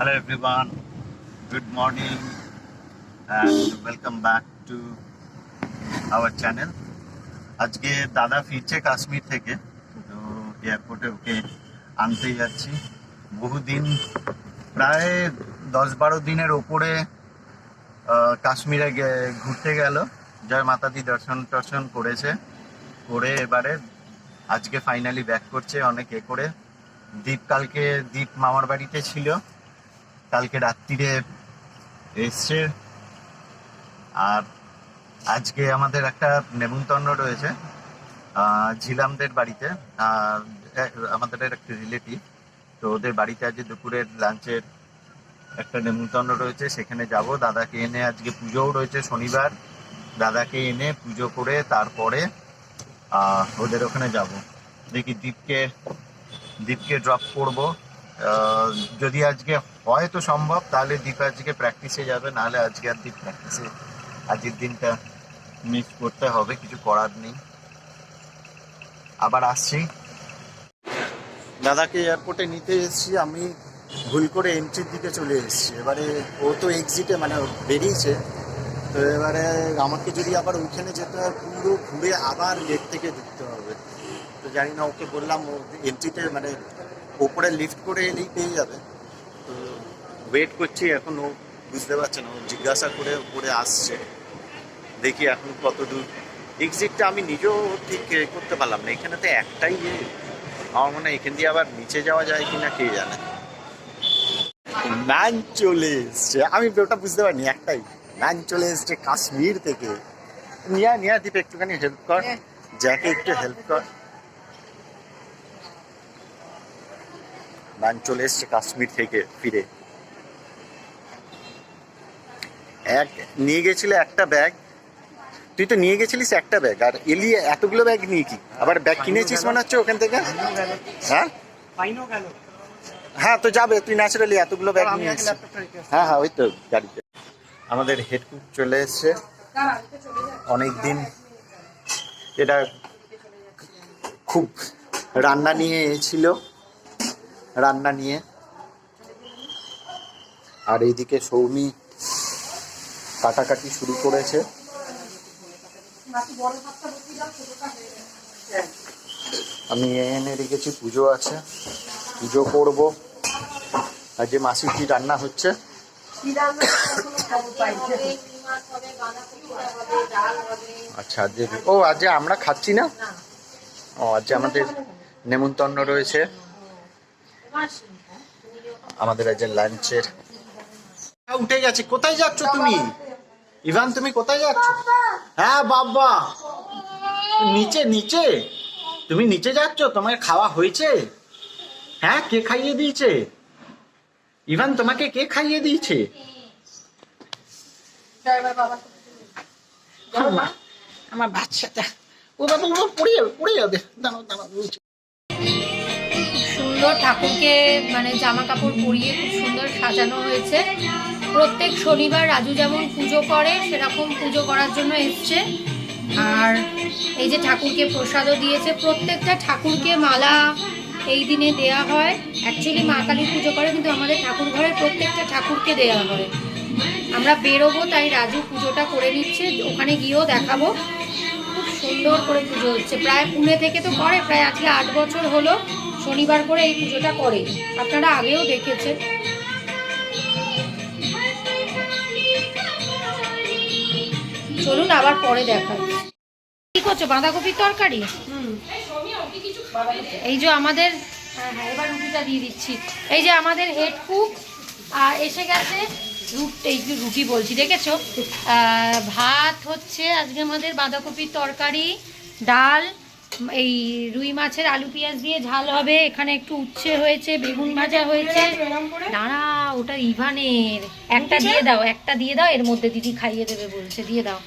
Hello everyone, good morning and welcome back to our channel. আজকে দাদা ফিরছে কাশ্মীর থেকে তো এয়ারপোর্টে ওকে আনতে যাচ্ছি। বহুদিন প্রায় দশ বারো দিনের ওপরে কাশ্মীরে ঘুরতে গেল। জয় মাতাদি দর্শন টর্শন করেছে করে এবারে আজকে ফাইনালি ব্যাক করছে অনেক এ করে। দীপ কালকে দীপ মামার বাড়িতে ছিল। কালকে রাত্রিরে এসছে। আর আজকে আমাদের একটা নেমন্তন্ন রয়েছে ঝিলামদের বাড়িতে। আমাদের একটা রিলেটিভ তো ওদের বাড়িতে আজকে দুপুরের লাঞ্চের একটা নেমন্তন্ন রয়েছে। সেখানে যাব। দাদাকে এনে আজকে পুজোও রয়েছে শনিবার। দাদাকে এনে পুজো করে তারপরে ওদের ওখানে যাব। দেখি দীপকে দীপকে ড্রপ করব। যদি আজকে হয় তো সম্ভব, তাহলে দীপ আজকে প্র্যাকটিসে যাবে, নাহলে আজকে আর দীপ প্র্যাকটিসে আজকের দিনটা মিস করতে হবে, কিছু করার নেই। আবার আসছি। দাদাকে এয়ারপোর্টে নিতে এসেছি, আমি ভুল করে এন্ট্রির দিকে চলে এসেছি। এবারে ও তো এক্সিটে মানে বেরিয়েছে। তো এবারে আমাকে যদি আবার ওইখানে যেতে হয়, পুরো ঘুরে আবার গেট থেকে ঢুকতে হবে। তো জানি না, ওকে বললাম, ও এন্ট্রিতে মানে ওপরে লিফট করে এলেই পেয়ে যাবে। ওয়েট করছি এখন ও বুঝতে পারছে না ও জিজ্ঞাসা করে উপরে আসছে। দেখি এখন কত দূর এক্সিটটা আমি নিজেও ঠিক করতে পারলাম না এখানে তো একটাই ইয়ে আমার মনে হয় এখান দিয়ে আবার নিচে যাওয়া যায় কিনা কে জানে। ম্যান চলে এসছে। আমি ওটা বুঝতে পারিনি একটাই। ম্যান চলে এসছে কাশ্মীর থেকে। নিয়া নিয়া দীপ একটুখানি হেল্প কর। জ্যাকে একটু হেল্প কর। ম্যান চলে এসছে কাশ্মীর থেকে ফিরে। এক নিয়ে গেছিল একটা ব্যাগ। তুই তো নিয়ে গেছিলিস একটা ব্যাগ আর এলি এতগুলো ব্যাগ নিয়ে কি? আবার ব্যাগ কিনেছিস মনে হচ্ছে ওখান থেকে? হ্যাঁ? হ্যাঁ তো যাবে তুই ন্যাচারালি এতগুলো ব্যাগ নিয়ে। হ্যাঁ হ্যাঁ ওই তো গাড়িতে। আমাদের হেড কুক চলে এসছে। অনেক দিন এটা খুব রান্না নিয়ে ছিল। রান্না নিয়ে। আর এইদিকে সৌমি কাটাকাটি শুরু করেছে। আমি এনে রেখেছি, পুজো আছে। পুজো করব। আর যে মাসির কি রান্না হচ্ছে? আচ্ছা আজকে ও আজ আমরা খাচ্ছি না? ও আজ আমাদের নেমন্তন্ন রয়েছে। আমাদের আজ লাঞ্চের উঠে গেছে। কোথায় যাচ্ছ তুমি? ইভান, তুমি কোথায় যাচ্ছ? হ্যাঁ বাবা। নিচে নিচে। তুমি নিচে যাচ্ছ? তোমার খাওয়া হয়েছে? হ্যাঁ কে খাইয়ে দিয়েছে? ইভান, তোমাকে কে খাইয়ে দিয়েছে? আমার- বাচ্চাটা। ও বাবা, ও পড়ে যাবে, পড়ে দাঁড়াও, বলছি। সুন্দর ঠাকুরকে মানে জামা কাপড় পরিয়ে খুব সুন্দর সাজানো হয়েছে। প্রত্যেক শনিবার রাজু যেমন পুজো করে, সেরকম পুজো করার জন্য এসছে। আর এই যে ঠাকুরকে প্রসাদও দিয়েছে, প্রত্যেকটা ঠাকুরকে মালা এই দিনে দেয়া হয়। অ্যাকচুয়ালি মা কালী পুজো করে, কিন্তু আমাদের ঠাকুর ঘরে প্রত্যেকটা ঠাকুরকে দেয়া হয়। আমরা বেরোবো, তাই রাজু পুজোটা করে নিচ্ছে, ওখানে গিয়েও দেখাবো। খুব সুন্দর করে পুজো হচ্ছে। প্রায় পুনে থেকে তো করে, প্রায় আজকে আট বছর হলো। শনিবার করে এই পুজোটা করে। আপনারা আগেও দেখেছেন। চলুন আবার পরে দেখাচ্ছি কি করছ? বাঁধাকপির তরকারি? এই যে আমাদের হ্যাঁ হ্যাঁ রুটিটা দিয়ে দিচ্ছি। এই যে আমাদের হেড কুক আর এসে গেছে এই যে রুটি বলছি, দেখেছ? ভাত হচ্ছে আজকে আমাদের বাঁধাকপির তরকারি, ডাল এই রুই মাছের আলু পেঁয়াজ দিয়ে ঝাল হবে। এখানে একটু উচ্ছে হয়েছে বেগুন ভাজা হয়েছে। দাঁড়া ওটা ইভানের। একটা দিয়ে দাও একটা দিয়ে দাও এর মধ্যে দিদি খাইয়ে দেবে বলছে দিয়ে দাও।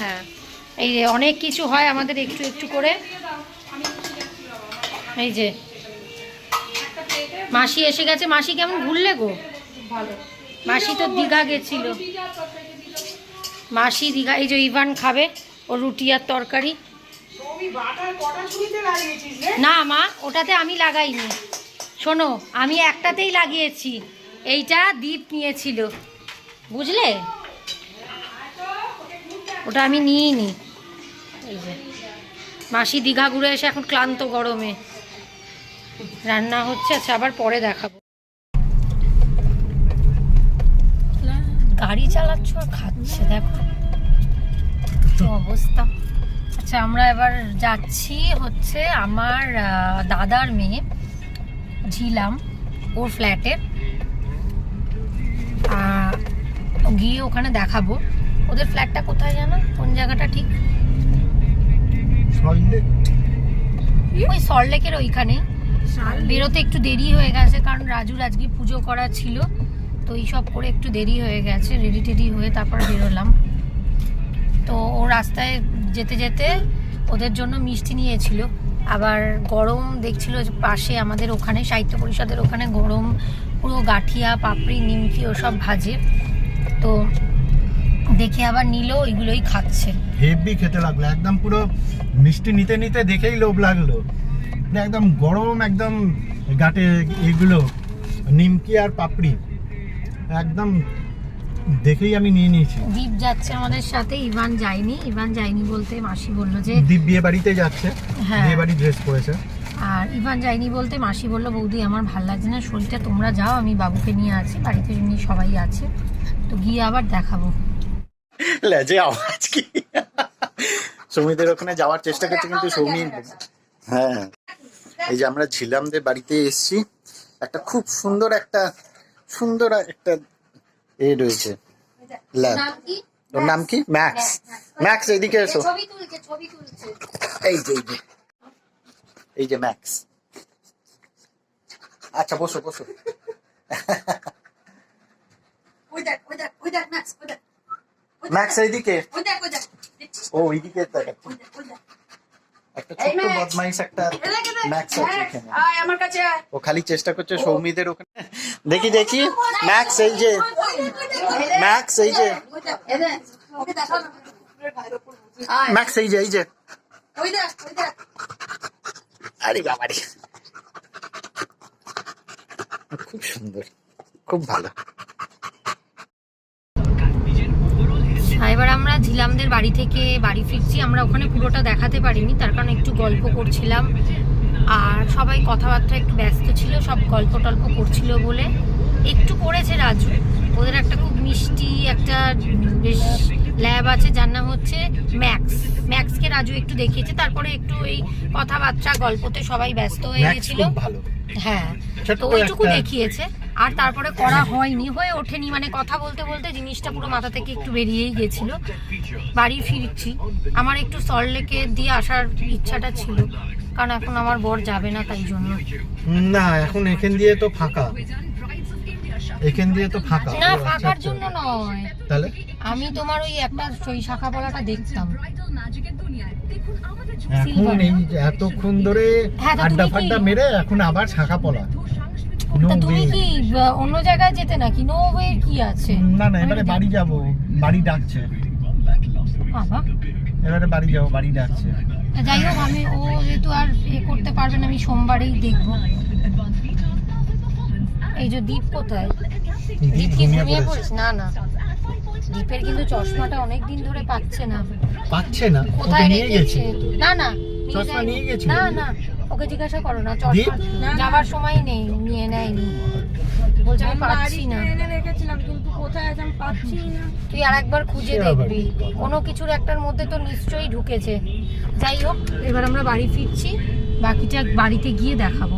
হ্যাঁ এই যে অনেক কিছু হয় আমাদের একটু একটু করে। এই যে মাসি এসে গেছে। মাসি কেমন ঘুরলে গো? মাসি তো দীঘা গেছিল। মাসি দীঘা এই যে ইভান খাবে ও রুটি আর তরকারি। না, মা, ওটাতে আমি লাগাইনি। শোনো, আমি একটাতেই লাগিয়েছি। এইটা দ্বীপ নিয়েছিল। বুঝলে? ওটা আমি নিইনি। এই মাসি দীঘা ঘুরে এসে এখন ক্লান্ত গরমে। রান্না হচ্ছে আচ্ছা আবার পরে দেখাবো। গাড়ি চালাচ্ছ আর খাচ্ছে, দেখো। অবস্থা। আচ্ছা আমরা এবার যাচ্ছি হচ্ছে আমার দাদার মেয়ে ঝিলাম ওর ফ্ল্যাটে। গিয়ে ওখানে দেখাবো। ওদের ফ্ল্যাটটা কোথায় জানো? কোন জায়গাটা ঠিক? ওই সল্টলেকের ওইখানে। বেরোতে একটু দেরি হয়ে গেছে কারণ রাজুর আজকে পুজো করা ছিল। তো এই সব করে একটু দেরি হয়ে গেছে রেডি টেডি হয়ে তারপর বেরোলাম। তো ও রাস্তায় যেতে যেতে ওদের জন্য মিষ্টি নিয়েছিল। আবার গরম দেখছিল পাশে আমাদের ওখানে, সাহিত্য পরিষদের ওখানে গরম, পুরো গাঠিয়া, পাপড়ি, নিমকি ওসব ভাজে। তো দেখে আবার নিল ওইগুলোই খাচ্ছে। হেভি খেতে লাগল, একদম পুরো মিষ্টি নিতে নিতে দেখেই লোভ লাগল। মানে একদম গরম, একদম গাটে এগুলো, নিমকি আর পাপড়ি। একদম দেখেই আমি নিয়ে নিয়েছি। দীপ যাচ্ছে আমাদের সাথে ইভান যায়নি। ইভান যায়নি বলতে মাসি বলল যে দীপ বিয়ে বাড়িতে যাচ্ছে হ্যাঁ। বিয়ে বাড়ি ড্রেস পরেছে আর ইভান যায়নি বলতে মাসি বলল বৌদি আমার ভালো লাগছে না শরীরটা তোমরা যাও আমি বাবুকে নিয়ে আছি বাড়িতে এমনি সবাই আছে। তো গিয়ে আবার দেখাবো। লেজে আওয়াজ কি? সৌমিদের ওখানে যাওয়ার চেষ্টা করছে কিন্তু সৌমি হ্যাঁ। এই যে আমরা ঝিলামদের বাড়িতে এসেছি একটা খুব সুন্দর একটা সুন্দর একটা এ রয়েছে। ল্যাব। ওর নাম কি? ম্যাক্স। ম্যাক্স। এইদিকে এসো। এই যে এই যে। এই যে ম্যাক্স। আচ্ছা বসো বসো। ম্যাক্স এইদিকে? ও এইদিকে দেখ। একটা ছোট্ট বদমাইশ একটা ম্যাক্স আছে এখানে। আমার কাছে ও খালি চেষ্টা করছে সৌমিদের ওখানে। দেখি দেখি। ম্যাক্স এই যে। ম্যাক্স এই যে। ম্যাক্স এই যে এই যে। আরে বাবারে। খুব সুন্দর। খুব ভালো আর এবার আমরা ঝিলামদের বাড়ি থেকে বাড়ি ফিরছি। আমরা ওখানে পুরোটা দেখাতে পারিনি তার কারণে একটু গল্প করছিলাম। আর সবাই কথাবার্তা একটু ব্যস্ত ছিল সব গল্প টল্প করছিল বলে। একটু করেছে রাজু। ওদের একটা খুব মিষ্টি একটা বেশ ল্যাব আছে যার নাম হচ্ছে ম্যাক্স। ম্যাক্সকে রাজু একটু দেখিয়েছে তারপরে একটু এই কথাবার্তা গল্পতে সবাই ব্যস্ত হয়ে গেছিল। হ্যাঁ তো ওইটুকু দেখিয়েছে। আর তারপরে করা হয়নি হয়ে ওঠেনি। মানে কথা বলতে বলতে জিনিসটা পুরো মাথা থেকে একটু বেরিয়েই গেছিল। বাড়ি ফিরছি। আমার একটু সল্টলেকে দিয়ে আসার ইচ্ছাটা ছিল। কারণ এখন আমার বর যাবে না তাই জন্য। না এখন এখান দিয়ে তো ফাঁকা। এখান দিয়ে তো ফাঁকা। না ফাঁকার। জন্য নয়। তাহলে? আমি তোমার ওই একটা ওই শাখা পলাটা দেখতাম। এখন এই এতক্ষণ ধরে হ্যাঁ, আড্ডা ফাড্ডা মেরে এখন আবার শাখা পলা তা তুমি কি অন্য জায়গায় যেতে নাকি? নো ওয়ে কি আছে? না না এবারে বাড়ি যাব। বাড়ি ডাকছে। বাবা। এবারে বাড়ি যাব বাড়ি ডাকছে। যাই হোক আমি ও যেহেতু আর এ করতে পারবে না আমি সোমবারেই দেখব। এই যে দ্বীপ কোথায়? দ্বীপ কি ঘুমিয়ে পড়েছে। না না। কিন্তু চশমাটা অনেক দিন ধরে পাচ্ছে না। পাচ্ছে না কোথায় গেছে রেখেছে? না না চশমা। নিয়ে গেছিল? না না ওকে জিজ্ঞাসা করো না? চশমা যাবার সময় নেই নিয়ে নেয়নি। বলছে আমি পাচ্ছি না। রেখেছিলাম কিন্তু কোথায় আছে আমি পাচ্ছি না। তুই আর একবার খুঁজে দেখবি। কোনো কিছুর একটার মধ্যে তো নিশ্চয়ই ঢুকেছে। যাই হোক এবার আমরা বাড়ি ফিরছি। বাকিটা বাড়িতে গিয়ে দেখাবো।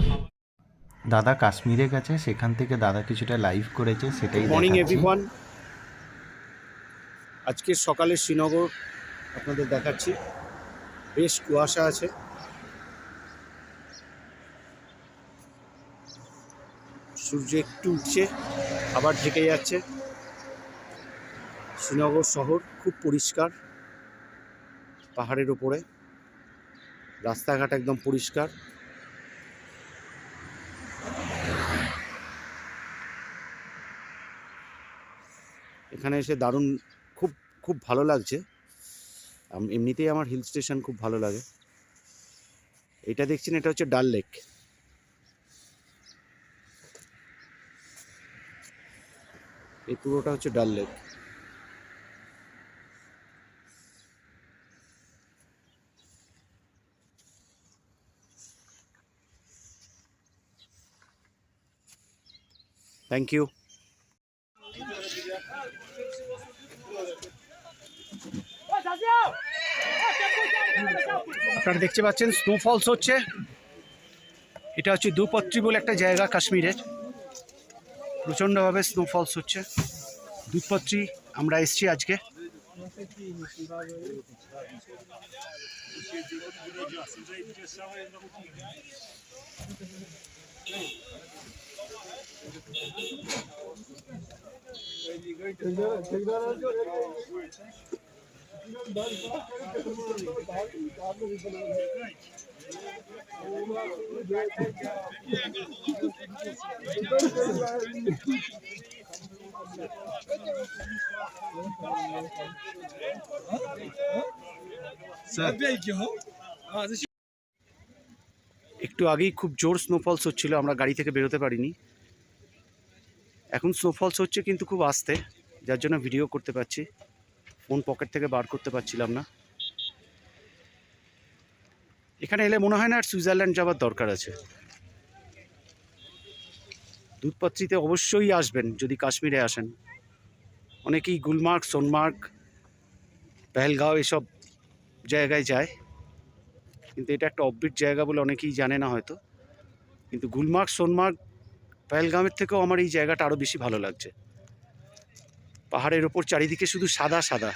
দাদা কাশ্মীরে গেছে সেখান থেকে দাদা কিছুটা লাইভ করেছে সেটাই মর্নিং। এভরিওয়ান আজকের সকালে শ্রীনগর আপনাদের দেখাচ্ছি। বেশ কুয়াশা আছে। সূর্য একটু উঠছে, আবার ঢেকে যাচ্ছে। শ্রীনগর শহর খুব পরিষ্কার, পাহাড়ের ওপরে। রাস্তাঘাট একদম পরিষ্কার। এখানে এসে দারুণ, খুব খুব ভালো লাগছে। এমনিতেই আমার হিল স্টেশন খুব ভালো লাগে। এটা দেখছেন, এটা হচ্ছে ডাল লেক এই পুরোটা হচ্ছে ডাল লেক। থ্যাংক ইউ আপনারা দেখতে পাচ্ছেন স্নো ফলস হচ্ছে। এটা হচ্ছে দুপত্রী বলে একটা জায়গা কাশ্মীরের। প্রচণ্ডভাবে স্নোফলস হচ্ছে। দুধপত্রি আমরা এসছি আজকে। একটু আগেই খুব জোর স্নোফলস হচ্ছিল, আমরা গাড়ি থেকে বেরোতে পারিনি। এখন স্নোফলস হচ্ছে কিন্তু খুব আস্তে, যার জন্য ভিডিও করতে পারছি। ফোন পকেট থেকে বার করতে পারছিলাম না। এখানে এলে মনে হয় না আর সুইজারল্যান্ড যাওয়ার দরকার আছে। দুধপাত্রিতে অবশ্যই আসবেন যদি কাশ্মীরে আসেন। অনেকেই গুলমার্গ, সোনমার্গ, পেহেলগাঁও এসব জায়গায় যায়। কিন্তু এটা একটা অফবিট জায়গা বলে অনেকেই জানে না হয়তো। কিন্তু গুলমার্গ, সোনমার্গ, পেহেলগামের থেকেও আমার এই জায়গাটা আরও বেশি ভালো লাগছে। পাহাড়ের ওপর চারিদিকে শুধু সাদা সাদা।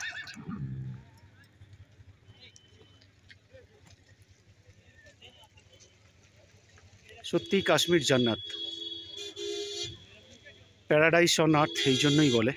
সত্যিই কাশ্মীর জান্নাত। প্যারাডাইস অন আর্থ এই জন্যই বলে।